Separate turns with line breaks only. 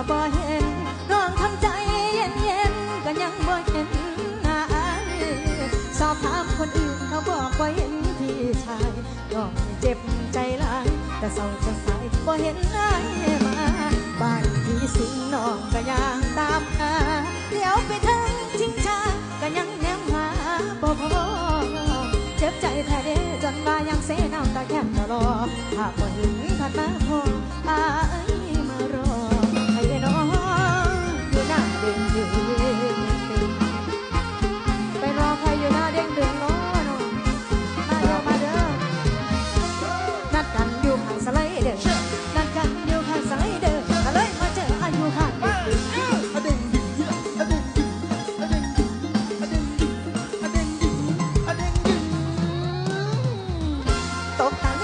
ก็บ่เห็นน้องทำใจเย็นเย็นก็ยังบ่เห็นหน้าสอบถามคนอื่นเขาบอกว่าเห็นพี่ชายน้องเจ็บใจหลายแต่เศร้าจะสายบ่เห็นหน้ามาบ้านพี่สิงน้องก็ยังตามหาเลี้ยวไปทางทิ้งชาก็ยังแนมหาบ่พอเจ็บใจแท้เด้จนว่ายังเสน้ำตาแก้มตลอดถ้าบ่เห็นผ่านมาพอ tocan.